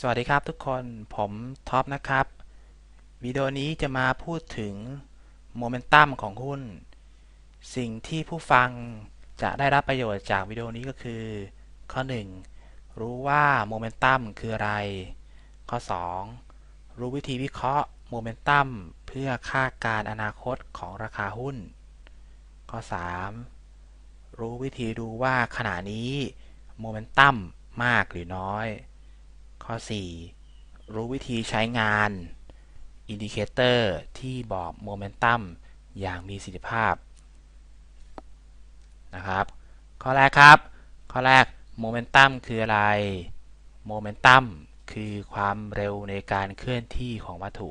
สวัสดีครับทุกคนผมท็อปนะครับ วิดีโอนี้จะมาพูดถึงโมเมนตัมของหุ้น สิ่งที่ผู้ฟังจะได้รับประโยชน์จากวิดีโอนี้ก็คือ ข้อ 1. รู้ว่าโมเมนตัมคืออะไร ข้อ 2. รู้วิธีวิเคราะห์โมเมนตัมเพื่อคาดการอนาคตของราคาหุ้น ข้อ 3. รู้วิธีดูว่าขณะนี้โมเมนตัมมากหรือน้อย ข้อ 4. รู้วิธีใช้งานอินดิเคเตอร์ที่บอกโมเมนตัมอย่างมีประสิทธิภาพนะครับ ข้อแรกครับ ข้อแรกโมเมนตัมคืออะไรโมเมนตัมคือความเร็วในการเคลื่อนที่ของวัตถุ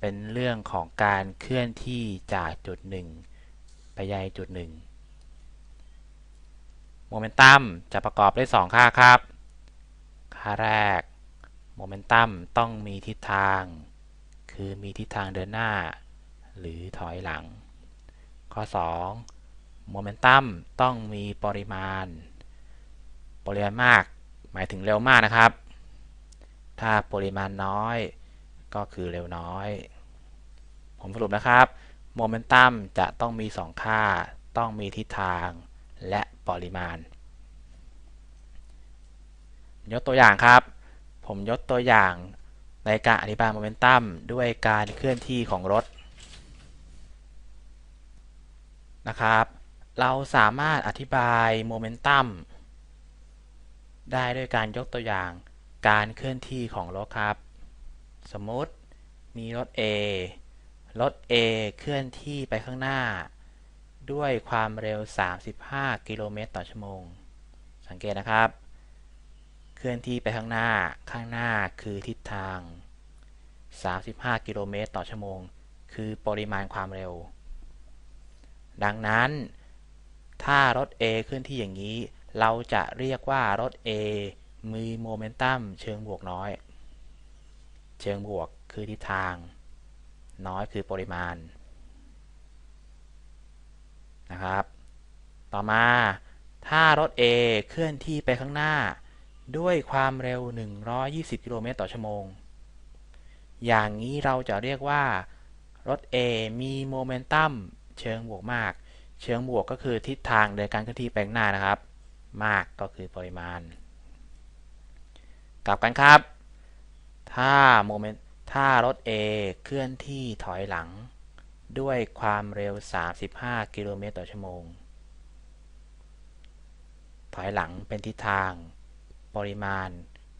เป็นเรื่องของการเคลื่อนที่จากจุดหนึ่งไปยังจุดหนึ่งโมเมนตัมจะประกอบด้วย 2 ค่าครับ ค่าแรกโมเมนตัมต้องมีทิศทาง คือมีทิศทางเดินหน้า หรือถอยหลัง ข้อ2โมเมนตัมต้องมีปริมาณ ปริมาณมาก หมายถึงเร็วมากนะครับ ถ้าปริมาณน้อยก็คือเร็วน้อย ผมสรุปนะครับโมเมนตัมจะต้องมี 2 ค่า ต้องมีทิศทาง และปริมาณ ยกตัวอย่างครับ ผมยกตัวอย่างในการอธิบายโมเมนตัมด้วยการเคลื่อนที่ของรถนะครับ เราสามารถอธิบายโมเมนตัมได้ด้วยการยกตัวอย่างการเคลื่อนที่ของรถครับ สมมติมีรถ A รถ A เคลื่อนที่ไปข้างหน้า ด้วยความเร็ว 35 กิโลเมตรต่อชั่วโมง สังเกตนะครับ เคลื่อนที่ไปข้างหน้า ข้างหน้าคือทิศทาง 35 กิโลเมตรต่อชั่วโมง คือปริมาณความเร็ว ดังนั้น ถ้ารถ A เคลื่อนที่อย่างนี้ เราจะเรียกว่ารถ A มีโมเมนตัมเชิงบวกน้อย เชิงบวกคือทิศทาง น้อยคือปริมาณ นะครับ ต่อมา ถ้ารถ A เคลื่อนที่ไปข้างหน้า ด้วยความเร็ว 120 กิโลเมตรต่อชั่วโมง อย่างนี้เราจะเรียกว่า รถ A มีโมเมนตัมเชิงบวกมาก เชิงบวกก็คือทิศทางเดินการเคลื่อนที่ไปข้างหน้านะครับ มากก็คือปริมาณ กลับกันครับ ถ้าโมเมนต์ถ้ารถ A เคลื่อนที่ถอยหลัง ด้วยความเร็ว 35 กิโลเมตรต่อชั่วโมง ถอยหลังเป็นทิศทาง ปริมาณ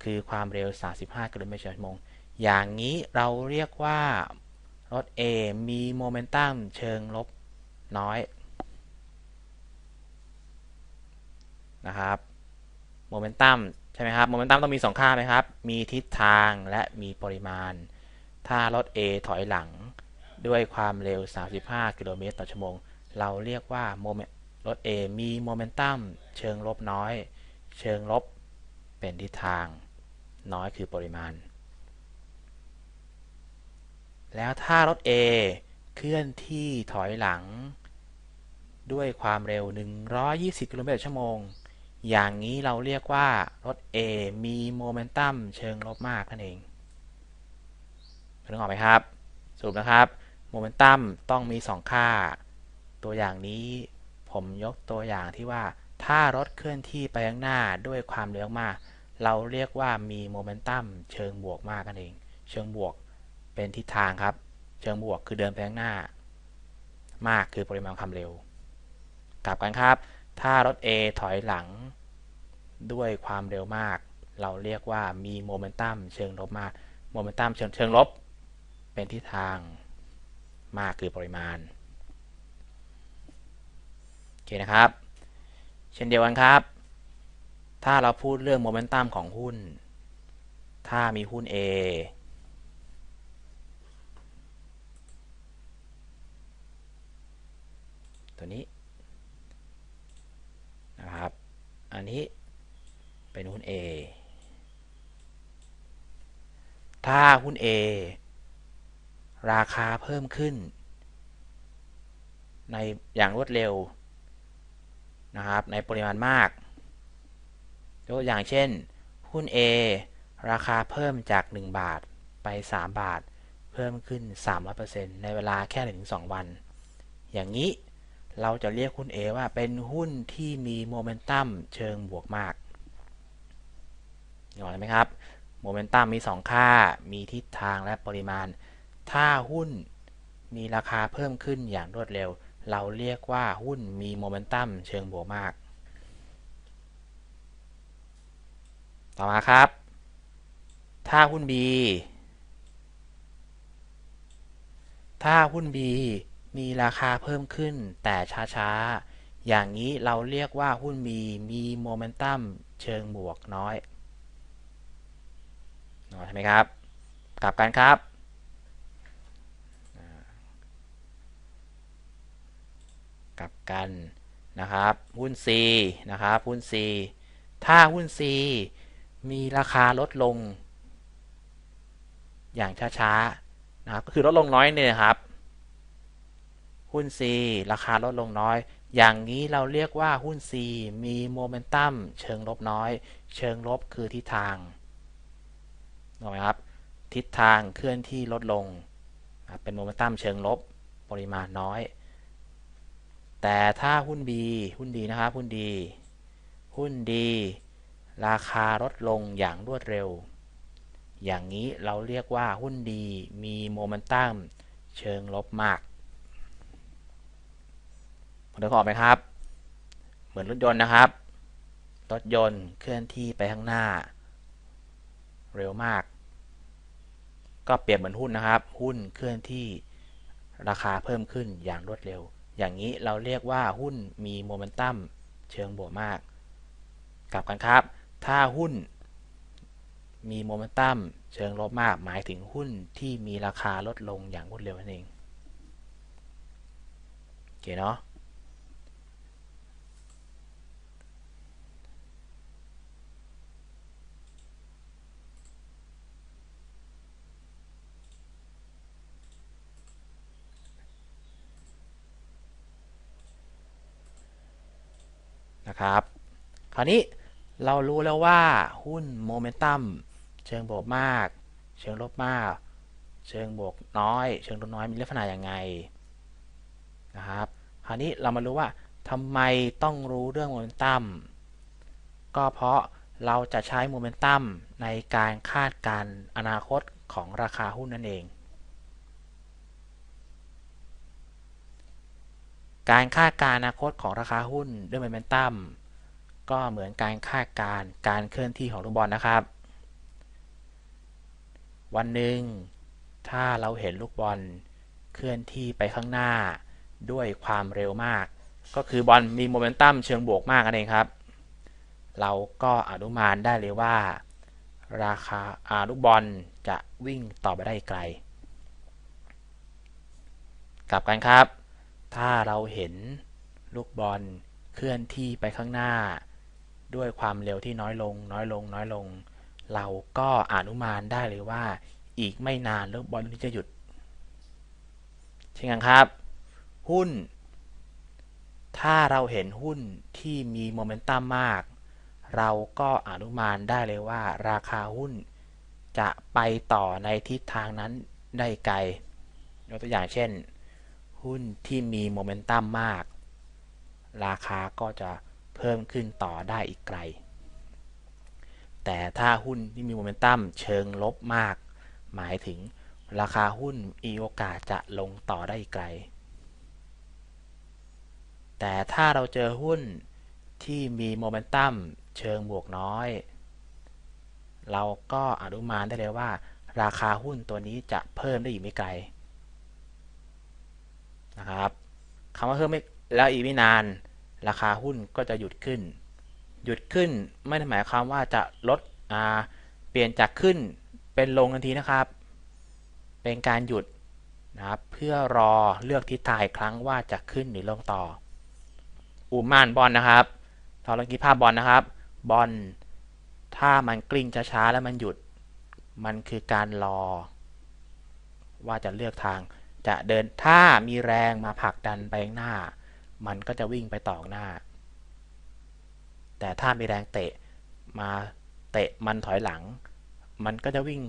คือความเร็ว 35 กิโลเมตรต่อชั่วโมง อย่างนี้เราเรียกว่า รถ A มีโมเมนตัมเชิงลบน้อยนะครับ โมเมนตัมใช่ไหมครับ โมเมนตัมต้องมี 2 ค่าไหมครับ มีทิศทางและมีปริมาณ ถ้ารถ A ถอยหลังด้วยความเร็ว 35 กิโลเมตรต่อชั่วโมง เราเรียกว่าโมเมนรถ A มีโมเมนตัมเชิงลบน้อย เชิงลบ เป็นทิศทาง น้อยคือปริมาณ แล้วถ้ารถ A เคลื่อนที่ถอยหลัง ด้วยความเร็ว 120 กิโลเมตรต่อชั่วโมง อย่างนี้เราเรียกว่ารถ A มีโมเมนตัมเชิงลบมากนั่นเองนึกออกไหมครับ สรุปนะครับ โมเมนตัมต้องมี 2 ค่า ตัวอย่างนี้ผมยกตัวอย่างที่ว่า ถ้ารถเคลื่อนที่ไปข้างหน้าด้วยความเร็วมาก เราเรียกว่ามีโมเมนตัมเชิงบวกมากกันเอง เชิงบวกเป็นทิศทางครับ เชิงบวกคือเดินไปข้างหน้า มากคือปริมาณความเร็ว กลับกันครับ ถ้ารถ A ถอยหลัง ด้วยความเร็วมาก เราเรียกว่ามีโมเมนตัมเชิงลบมาก โมเมนตัมเชิงเชิงลบ เป็นทิศทางมากคือปริมาณโอเคนะครับ เช่นเดียวกันครับ ถ้าเราพูดเรื่องโมเมนตัมของหุ้น ถ้ามีหุ้น A ตัวนี้นะครับ อันนี้เป็นหุ้น A ถ้าหุ้น A ราคาเพิ่มขึ้น ในอย่างรวดเร็วนะครับ ในปริมาณมาก ยกตัวอย่างเช่น หุ้น A ราคาเพิ่มจาก 1 บาทไป 3 บาท เพิ่มขึ้น 300%ในเวลาแค่ 1-2 วัน อย่างนี้เราจะเรียกหุ้น A ว่าเป็นหุ้นที่มีโมเมนตัมเชิงบวกมากเห็นไหมครับ โมเมนตัมมี 2 ค่า มีทิศทางและปริมาณ ถ้าหุ้นมีราคาเพิ่มขึ้นอย่างรวดเร็ว เราเรียกว่าหุ้นมีโมเมนตัมเชิงบวกมาก ต่อมาครับ ถ้าหุ้น B ถ้าหุ้น B มีราคาเพิ่มขึ้นแต่ช้าๆ อย่างนี้เราเรียกว่าหุ้น B มีโมเมนตัมเชิงบวกน้อยใช่ไหมครับ กลับกันครับ กลับกันนะครับ หุ้น C นะครับ หุ้น C ถ้าหุ้น C มีราคาลดลง อย่างช้าๆนะครับก็คือลดลงน้อยเนี่ยครับ หุ้น C ราคาลดลงน้อย อย่างนี้เราเรียกว่าหุ้น C มีโมเมนตัมเชิงลบน้อย เชิงลบคือทิศทางถูกไหมครับ ทิศทางเคลื่อนที่ลดลง เป็นโมเมนตัมเชิงลบปริมาณน้อย แต่ถ้าหุ้น B หุ้นดีนะครับ หุ้นดี หุ้นดี ราคาลดลงอย่างรวดเร็ว อย่างนี้เราเรียกว่าหุ้นดีมีโมเมนตัมเชิงลบมากเดี๋ยวออกไหมครับ เหมือนรถยนต์นะครับ รถยนต์เคลื่อนที่ไปข้างหน้า เร็วมาก ก็เปรียบเหมือนหุ้นนะครับ หุ้นเคลื่อนที่ราคาเพิ่มขึ้นอย่างรวดเร็ว อย่างนี้เราเรียกว่าหุ้นมีโมเมนตัมเชิงบวกมาก กลับกันครับ ถ้าหุ้นมีโมเมนตัมเชิงลบมากหมายถึงหุ้นที่มีราคาลดลงอย่างรวดเร็วนั่นเองโอเคเนาะนะครับ คราวนี้ เรารู้แล้วว่าหุ้นโมเมนตัมเชิงบวกมาก เชิงลบมาก เชิงบวกน้อย เชิงลบน้อยมีลักษณะอย่างไงนะครับ คราวนี้เรามารู้ว่าทำไมต้องรู้เรื่องโมเมนตัมก็เพราะเราจะใช้โมเมนตัมในการคาดการอนาคตของราคาหุ้นนั่นเอง การคาดการอนาคตของราคาหุ้นด้วยโมเมนตัม ก็เหมือนการคาดการการเคลื่อนที่ของลูกบอลนะครับ วันหนึ่งถ้าเราเห็นลูกบอลเคลื่อนที่ไปข้างหน้า ด้วยความเร็วมาก ก็คือบอลมีโมเมนตัมเชิงบวกมากนั่นเองครับ เราก็อนุมานได้เลยว่า ราคาอาลูกบอลจะวิ่งต่อไปได้ไกล กลับกันครับ ถ้าเราเห็นลูกบอลเคลื่อนที่ไปข้างหน้า ด้วยความเร็วที่น้อยลง น้อยลง น้อยลง เราก็อนุมานได้เลยว่า อีกไม่นานลูกบอลนี้จะหยุดเช่นกันครับ หุ้น ถ้าเราเห็นหุ้นที่มีโมเมนตัมมาก เราก็อนุมานได้เลยว่า ราคาหุ้นจะไปต่อในทิศทางนั้นได้ไกลยกตัวอย่างเช่น หุ้นที่มีโมเมนตัมมาก ราคาก็จะ เพิ่มขึ้นต่อได้อีกไกล แต่ถ้าหุ้นที่มีโมเมนตัมเชิงลบมาก หมายถึงราคาหุ้นมีโอกาสจะลงต่อได้อีกไกล แต่ถ้าเราเจอหุ้นที่มีโมเมนตัมเชิงบวกน้อย เราก็อนุมานได้เลยว่า ราคาหุ้นตัวนี้จะเพิ่มได้อีกไม่ไกลนะครับคำว่าเพิ่มไม่แล้วอีกไม่นาน ราคาหุ้นก็จะหยุดขึ้น หยุดขึ้นไม่ได้หมายความว่าจะลดอ่าเปลี่ยนจากขึ้นเป็นลงทันทีนะครับ เป็นการหยุดนะครับเพื่อรอเลือกทิศทางอีกครั้งว่าจะขึ้นหรือลงต่ออุมานบอลนะครับเราลองคิดภาพบอลนะครับ บอลถ้ามันกลิ้งช้าๆแล้วมันหยุด มันคือการรอ ว่าจะเลือกทางจะเดินถ้ามีแรงมาผลักดันไปข้างหน้า มันก็จะวิ่งไปต่อหน้า แต่ถ้ามีแรงเตะมาเตะมันถอยหลัง มันก็จะวิ่ง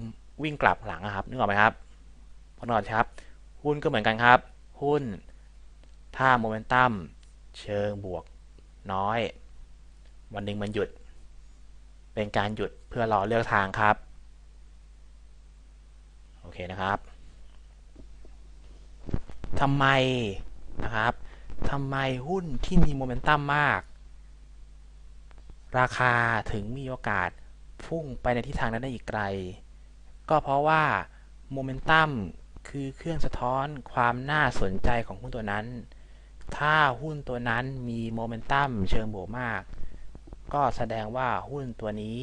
วิ่งกลับหลังครับนึกออกไหมครับพอนอนครับ หุ้นก็เหมือนกันครับ หุ้น ถ้าโมเมนตัมเชิงบวกน้อย วันหนึ่งมันหยุด เป็นการหยุดเพื่อรอเลือกทางครับ โอเคนะครับทำไมนะครับ ทำไมหุ้นที่มีโมเมนตัมมาก ราคาถึงมีโอกาสพุ่งไปในทิศทางนั้นได้อีกไกล ก็เพราะว่าโมเมนตัมคือเครื่องสะท้อนความน่าสนใจของหุ้นตัวนั้น ถ้าหุ้นตัวนั้นมีโมเมนตัมเชิงบวกมาก ก็แสดงว่าหุ้นตัวนี้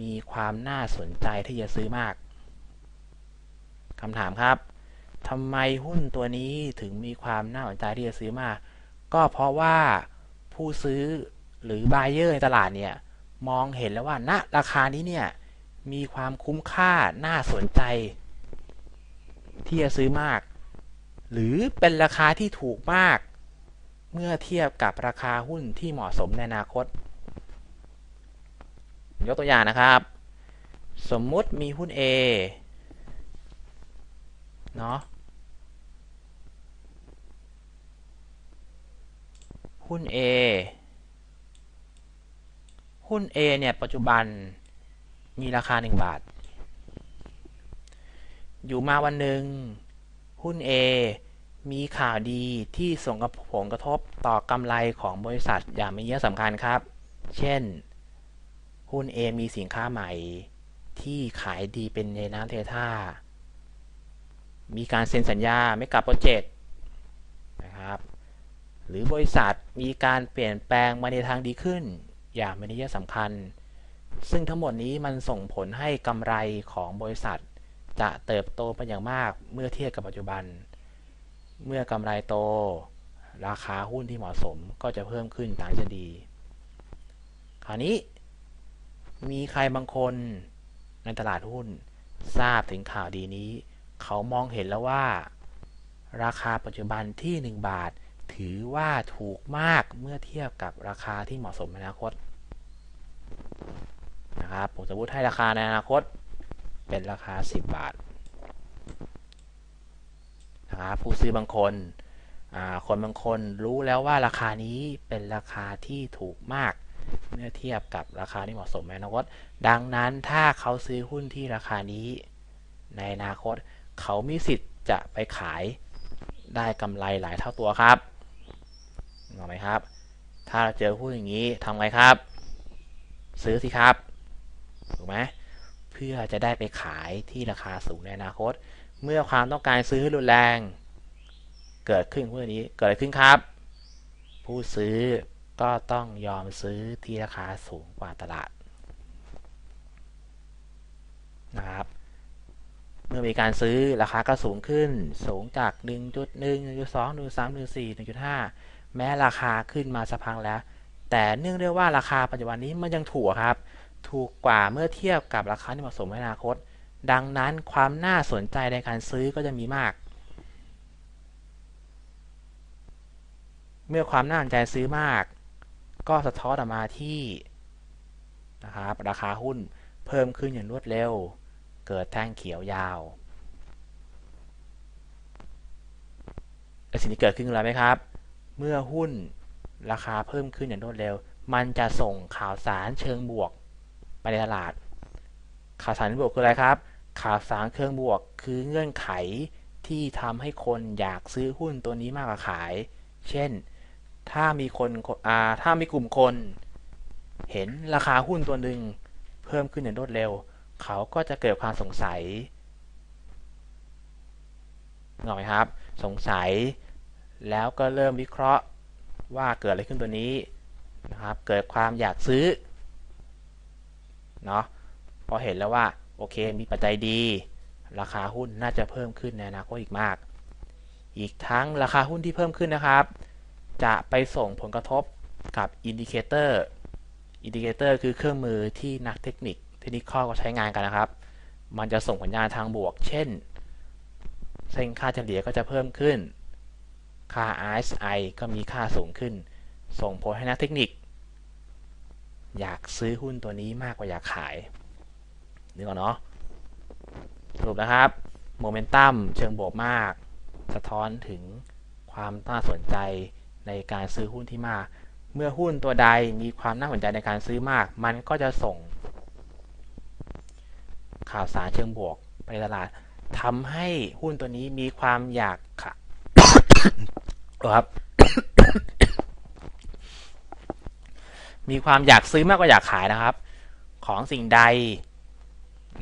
มีความน่าสนใจที่จะซื้อมากคำถามครับ ทำไมหุ้นตัวนี้ถึงมีความน่าสนใจที่จะซื้อมากก็เพราะว่าผู้ซื้อหรือบายเออร์ในตลาดเนี่ย มองเห็นแล้วว่าณราคานี้เนี่ย มีความคุ้มค่าน่าสนใจ ที่จะซื้อมาก หรือเป็นราคาที่ถูกมาก เมื่อเทียบกับราคาหุ้นที่เหมาะสมในอนาคต ยกตัวอย่างนะครับ สมมุติมีหุ้น A เนาะ หุ้น A หุ้น A เนี่ยปัจจุบันมีราคา 1 บาท อยู่มาวันหนึ่ง หุ้น A มีข่าวดีที่ส่งผลกระทบต่อกำไรของบริษัทอย่างมีนัยสำคัญครับ เช่น หุ้น A มีสินค้าใหม่ที่ขายดีเป็นในน้ำเทท่า มีการเซ็นสัญญาไม่กับโปรเจกต์นะครับ หรือบริษัทมีการเปลี่ยนแปลงมาในทางดีขึ้น อย่างมีนัยสำคัญ ซึ่งทั้งหมดนี้มันส่งผลให้กำไรของบริษัท จะเติบโตไปอย่างมากเมื่อเทียบกับปัจจุบัน เมื่อกำไรโต ราคาหุ้นที่เหมาะสมก็จะเพิ่มขึ้นตามจะดี คราวนี้ มีใครบางคนในตลาดหุ้นทราบถึงข่าวดีนี้ เขามองเห็นแล้วว่า ราคาปัจจุบันที่ 1 บาท ถือว่าถูกมากเมื่อเทียบกับราคาที่เหมาะสมในอนาคตนะครับผมจะพูดให้ราคาในอนาคตเป็นราคา 10 บาทนะครับผู้ซื้อบางคนคนบางคนรู้แล้วว่าราคานี้เป็นราคาที่ถูกมาก เมื่อเทียบกับราคาที่เหมาะสมในอนาคต ดังนั้นถ้าเขาซื้อหุ้นที่ราคานี้ในอนาคต เขามีสิทธิ์จะไปขายได้กำไรหลายเท่าตัวครับ เห็นไหมครับ ถ้าเราเจอหุ้นอย่างนี้ทำไงครับ ซื้อสิครับถูกไหมเพื่อจะได้ไปขายที่ราคาสูงในอนาคต เมื่อความต้องการซื้อรุนแรง เกิดขึ้นหุ้นนี้เกิดขึ้นครับ ผู้ซื้อก็ต้องยอมซื้อที่ราคาสูงกว่าตลาดนะครับเมื่อมีการซื้อราคาก็สูงขึ้น สูงจาก 1.1 1.2 1.3 1.4 1.5 แม้ราคาขึ้นมาสักพักแล้ว แต่เนื่องด้วยว่าราคาปัจจุบันนี้มันยังถูกครับ ถูกกว่าเมื่อเทียบกับราคาที่เหมาะสมในอนาคต ดังนั้นความน่าสนใจในการซื้อก็จะมีมาก เมื่อความน่าสนใจซื้อมาก ก็สะท้อนออกมาที่นะครับราคาหุ้นเพิ่มขึ้นอย่างรวดเร็ว เกิดแท่งเขียวยาวแต่สิ่งที่เกิดขึ้นอะไรไหมครับ เมื่อหุ้นราคาเพิ่มขึ้นอย่างรวดเร็ว มันจะส่งข่าวสารเชิงบวกไปในตลาด ข่าวสารบวกคืออะไรครับ ข่าวสารเชิงบวกคือเงื่อนไขที่ทำให้คนอยากซื้อหุ้นตัวนี้มากกว่าขาย เช่น ถ้ามีคนอ่าถ้ามีกลุ่มคน เห็นราคาหุ้นตัวหนึ่งเพิ่มขึ้นอย่างรวดเร็ว เขาก็จะเกิดความสงสัยหน่อยครับ สงสัย แล้วก็เริ่มวิเคราะห์ว่าเกิดอะไรขึ้นตัวนี้นะครับ เกิดความอยากซื้อเนาะพอเห็นแล้วว่า โอเคมีปัจจัยดี ราคาหุ้นน่าจะเพิ่มขึ้นในอนาคตอีกมาก อีกทั้งราคาหุ้นที่เพิ่มขึ้นนะครับ จะไปส่งผลกระทบกับอินดิเคเตอร์ อินดิเคเตอร์คือเครื่องมือที่นักเทคนิคเทคนิคข้อก็ใช้งานกันนะครับ มันจะส่งผลญาณทางบวก เช่น เส้นค่าเฉลี่ยก็จะเพิ่มขึ้น ค่า RSI ก็มีค่าสูงขึ้น ส่งผลให้นักเทคนิค อยากซื้อหุ้นตัวนี้มากกว่าอยากขายนึกออกเนาะสรุปนะครับโมเมนตัมเชิงบวกมาก สะท้อนถึงความน่าสนใจในการซื้อหุ้นที่มาก เมื่อหุ้นตัวใดมีความน่าสนใจในการซื้อมาก มันก็จะส่ง ข่าวสารเชิงบวกไปตลาดทำให้หุ้นตัวนี้มีความอยากขะ ครับ มีความอยากซื้อมากกว่าอยากขายนะครับ ของสิ่งใด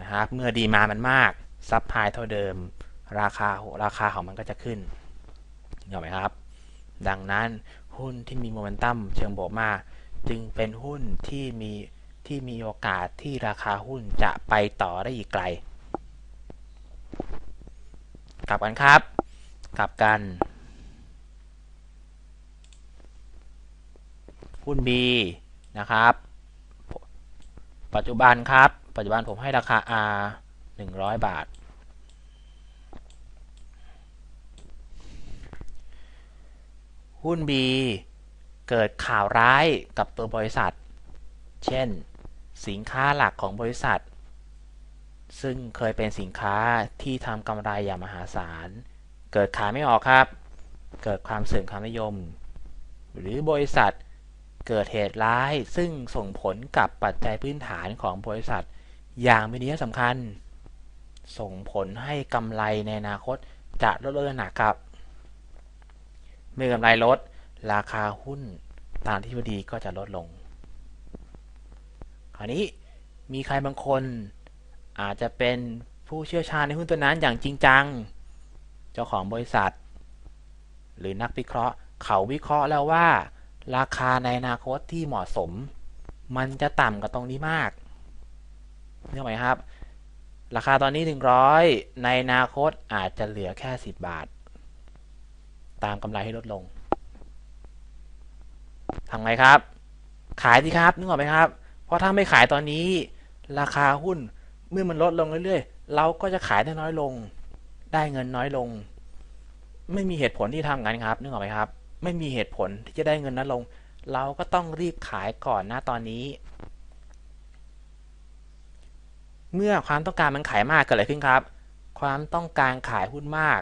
นะครับ เมื่อดีมามันมากซับพลายเท่าเดิม ราคาราคาของมันก็จะขึ้นเห็นไหมครับ ดังนั้นหุ้นที่มีโมเมนตัมเชิงบวกมาก จึงเป็นหุ้นที่มีที่มีโอกาสที่ราคาหุ้นจะไปต่อได้อีกไกล กลับกันครับ กลับกัน หุ้น B นะครับ ปัจจุบันครับ ปัจจุบันผมให้ราคา R 100 บาท หุ้น B เกิดข่าวร้ายกับตัวบริษัท เช่น สินค้าหลักของบริษัท ซึ่งเคยเป็นสินค้าที่ทำกำไรอย่างมหาศาล เกิดขายไม่ออกครับ เกิดความเสื่อมความนิยม หรือบริษัท เกิดเหตุร้ายซึ่งส่งผลกับปัจจัยพื้นฐานของบริษัท อย่างมีนัยสำคัญ ส่งผลให้กำไรในอนาคตจะลดลงหนักครับ เมื่อกำไรลด ราคาหุ้นตามที่พอดีก็จะลดลง คราวนี้มีใครบางคนอาจจะเป็นผู้เชี่ยวชาญในหุ้นตัวนั้นอย่างจริงจัง เจ้าของบริษัท หรือนักวิเคราะห์เขาวิเคราะห์แล้วว่า ราคาในอนาคตที่เหมาะสม มันจะต่ำกว่าตรงนี้มากเนื่องไหมครับ ราคาตอนนี้ 100 ในอนาคตอาจจะเหลือแค่ 10 บาท ตามกำไรให้ลดลงทำไงครับ ขายสิครับนึกออกไหมครับ เพราะถ้าไม่ขายตอนนี้ ราคาหุ้นเมื่อมันลดลงเรื่อยๆ เราก็จะขายได้น้อยลง ได้เงินน้อยลง ไม่มีเหตุผลที่ทำงั้นครับนึกออกไหมครับ ไม่มีเหตุผลที่จะได้เงินน้อยลง เราก็ต้องรีบขายก่อนหน้าตอนนี้ เมื่อความต้องการมันขายมากเกิดอะไรขึ้นครับ ความต้องการขายหุ้นมาก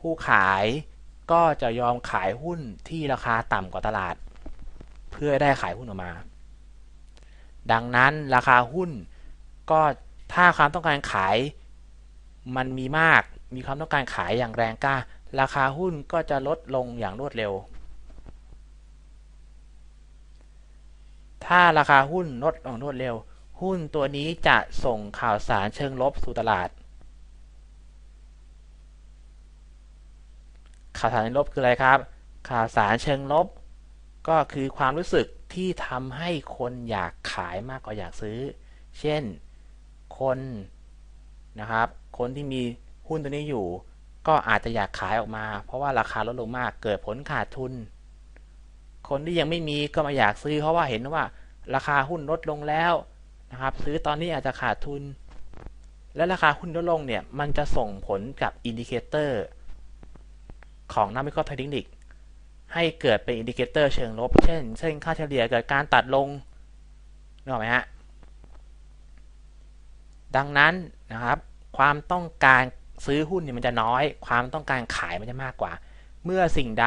ผู้ขายก็จะยอมขายหุ้นที่ราคาต่ำกว่าตลาด เพื่อได้ขายหุ้นออกมา ดังนั้นราคาหุ้นก็ถ้าความต้องการขายมันมีมาก มีความต้องการขายอย่างแรงกล้า ราคาหุ้นก็จะลดลงอย่างรวดเร็ว ถ้าราคาหุ้นลดลงรวดเร็ว หุ้นตัวนี้จะส่งข่าวสารเชิงลบสู่ตลาด ข่าวสารเชิงลบคืออะไรครับ ข่าวสารเชิงลบ ก็คือความรู้สึกที่ทำให้คนอยากขายมากกว่าอยากซื้อ เช่น คนนะครับ คนที่มีหุ้นตัวนี้อยู่ ก็อาจจะอยากขายออกมา เพราะว่าราคาลดลงมากเกิดผลขาดทุน คนที่ยังไม่มีก็มาอยากซื้อเพราะว่าเห็นว่าราคาหุ้นลดลงแล้วนะครับ ซื้อตอนนี้อาจจะขาดทุน และราคาหุ้นลดลงเนี่ย มันจะส่งผลกับอินดิเคเตอร์ของนักวิเคราะห์เทคนิค ให้เกิดเป็นอินดิเคเตอร์เชิงลบ เช่นเช่นค่าเฉลี่ยเกิดการตัดลงนึกออกไหมฮะ ดังนั้นนะครับ ความต้องการ ซื้อหุ้นเนี่ยมันจะน้อย ความต้องการขายมันจะมากกว่า เมื่อสิ่งใด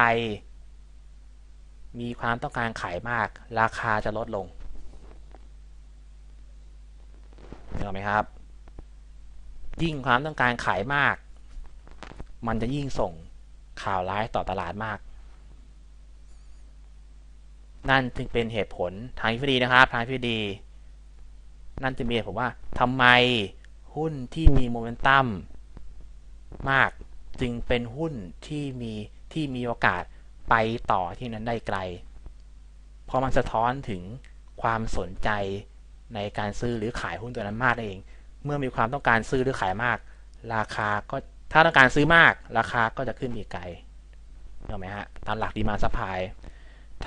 มีความต้องการขายมาก ราคาจะลดลงเห็นไหมครับ ยิ่งความต้องการขายมาก มันจะยิ่งส่งข่าวร้ายต่อตลาดมาก นั่นจึงเป็นเหตุผลทางทฤษฎีนะครับ ทางทฤษฎีนั่นจะมีผมว่าทำไมหุ้นที่มีโมเมนตัม มาก จึงเป็นหุ้นที่มีที่มีโอกาสไปต่อที่นั้นได้ไกล เพราะมันสะท้อนถึงความสนใจในการซื้อหรือขายหุ้นตัวนั้นมากเอง เมื่อมีความต้องการซื้อหรือขายมาก ราคาก็ถ้าต้องการซื้อมาก ราคาก็จะขึ้นอีกไกลเห็นไหมฮะตามหลักดีมาซัพพลาย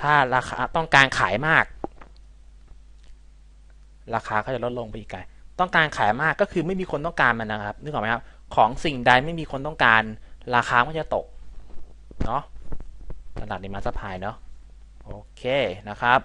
ถ้าราคาต้องการขายมาก ราคาก็จะลดลงไปอีกไกล ต้องการขายมากก็คือไม่มีคนต้องการมันนะครับนึกออกไหมครับ ของสิ่งใดไม่มีคนต้องการ ราคาก็จะตก เนาะตลาดในมาสพายเนาะโอเคนะครับ